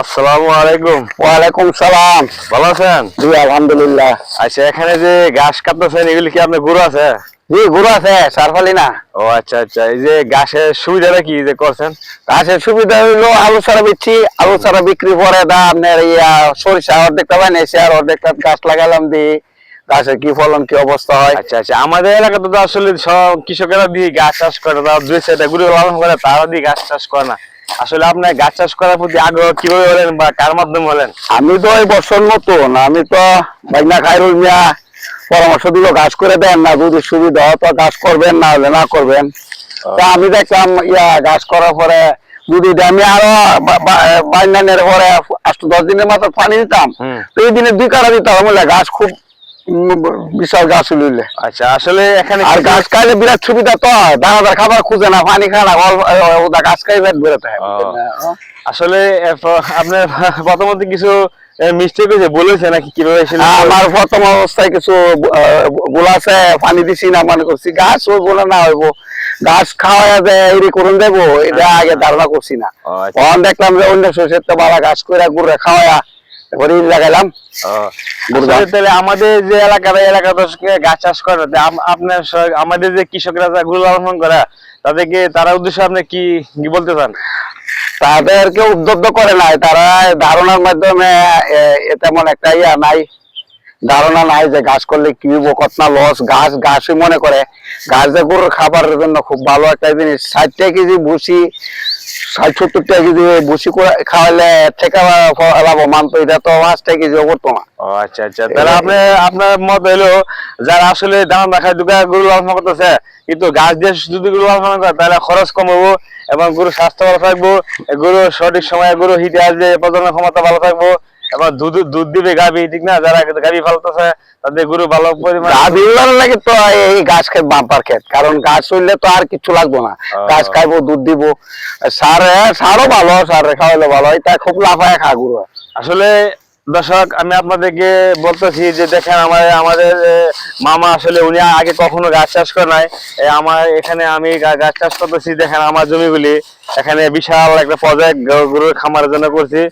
আসসালামু আলাইকুম। ওয়ালাইকুম সালাম। ভালো আছেন? জি আলহামদুলিল্লাহ। আচ্ছা এখানে যে ঘাস কাটতেছেন এগুলি কি আপনার গরু আছে? জি গরু আছে সারফালি না। ও আচ্ছা আচ্ছা এই যে ঘাসের সুবিধাটা কি যে করছেন? গাছের সুবিধা হইল আলু ছাড়া বিচ্ছি আলু ছাড়া বিক্রি পরে দা আপনার ইয়া সরিষা অর্ধেকটা বানিয়েছি আর অর্ধেকটা গাছ লাগালাম দি গাছের কি ফলন কি অবস্থা হয়। আচ্ছা আচ্ছা আমাদের এলাকাতে তো আসলে সব কৃষকেরা দিয়ে গাছ চাষ করে তারা দুই সাইডে লালন করে তারা দিয়ে গাছ চাষ করে না। আসলে আপনার গাছ চাষ করার প্রতি আগ্রহ কীভাবে হলেন বা কার মাধ্যমে হলেন আমি তো এই বছর নতুন আমি তো বাইনা খাইরুল মিয়া পরামর্শ দিল গাছ করে দেন না যদি সুবিধা হয় তো গাছ করবেন না হলে না করবেন। তা আমি দেখলাম ইয়া গাছ করার পরে যদি আমি আরও বাইনানের পরে আট দশ দিনের মাত্র পানি দিতাম। তো এই দিনে দুই কাটা দিতাম গাছ খুব বিশাল গাছ হইলে আচ্ছা আসলে এখানে আর গাছ খাইলে বিরাট সুবিধা তো দানাদার খাবার খুঁজে না পানি খায় না ওটা গাছ খাই পেট বেরোতে হয়। আসলে আপনার প্রথমত কিছু মিস্টেক হয়েছে বলেছে নাকি কীভাবে আসলে আমার প্রথম অবস্থায় কিছু গোলাসে পানি দিছি না মনে করছি গাছ হইব না না হইব। গাছ খাওয়া যে এই করুন দেবো এটা আগে ধারণা করছি না। ও, আচ্ছা। তখন দেখলাম যে অন্য শস্যের তো বাবা গাছ করে গুড়ে খাওয়া। আসলে গাছ। তাহলে আমাদের যে এলাকার এলাকা এলাকাতে গাছ চাষ করে আপনার আমাদের যে কৃষকরা যা গরু করা তাদেরকে তারা উদ্দেশ্যে আপনি কি কি বলতে চান? তাদেরকে উদ্বুদ্ধ করে নাই তারা ধারণার মাধ্যমে তেমন একটা ইয়া নাই। ধারণা নাই যে গাছ করলে কি কত না লস গাছ গাছই মনে করে। গাছ যে গরুর খাবারের জন্য খুব ভালো একটা জিনিস। ষাট টাকা কেজি ভুসি ষাট সত্তর টাকা কেজি ভুসি করে খাওয়ালে থেকে লাভবান। তো এটা তো পাঁচ টাকা কেজি করতো না আচ্ছা আচ্ছা। তাহলে আপনি আপনার মত হলো যারা আসলে দাম রাখায় দুটা গরু লালন করতেছে কিন্তু গাছ দিয়ে যদি গরু লালন করে তাহলে খরচ কম হব এবং গরু স্বাস্থ্য ভালো থাকব গরু সঠিক সময়ে গরু হিটে আসবে প্রজনন ক্ষমতা ভালো থাকব। এবং দুধ দুধ দিবে গাবি ঠিক না? যারা গাবি ফালতেছে তাদের গরু ভালো পরিমাণ গাবি লাগে তো এই গাছ খেত বাম্পার খেত কারণ গাছ হইলে তো আর কিছু লাগবো না। গাছ খাইবো দুধ দিব। সার সারও ভালো সার খাওয়াইলে ভালো এটা খুব লাফায় খা গরু। আসলে দর্শক, আমি আপনাদেরকে বলতেছি যে দেখেন আমার আমাদের মামা আসলে উনি আগে কখনো গাছ চাষ করে নাই। আমার এখানে আমি গাছ চাষ করতেছি, দেখেন আমার জমিগুলি, এখানে বিশাল একটা প্রজেক্ট গরুর খামারের জন্য করছি।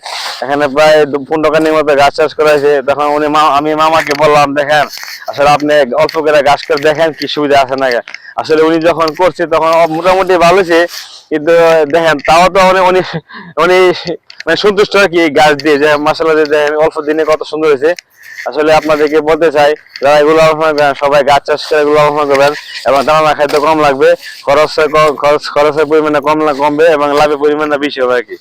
এখানে প্রায় দু- পনেরো মতো গাছ চাষ করা হয়েছে। তখন উনি আমি মামাকে বললাম, দেখেন, আসলে আপনি অল্প করে গাছ করে দেখেন কি সুবিধা আছে না আসলে উনি যখন করছে, তখন মোটামুটি ভালো কিন্তু দেখেন, তাও তো অনেক উনি মানে সন্তুষ্ট আর কি গাছ দিয়ে। যে মাসালা দিয়ে দেখেন, অল্প দিনে কত সুন্দর হয়েছে। আসলে আপনাদেরকে বলতে চাই, যারা এগুলো আলোচনা করেন, সবাই গাছ চাষ করে এগুলো আলোচনা করবেন। এবং দানা খাদ্য কম লাগবে খরচ খরচ খরচের পরিমাণে কম কমবে এবং লাভের পরিমাণটা বেশি হবে আর কি।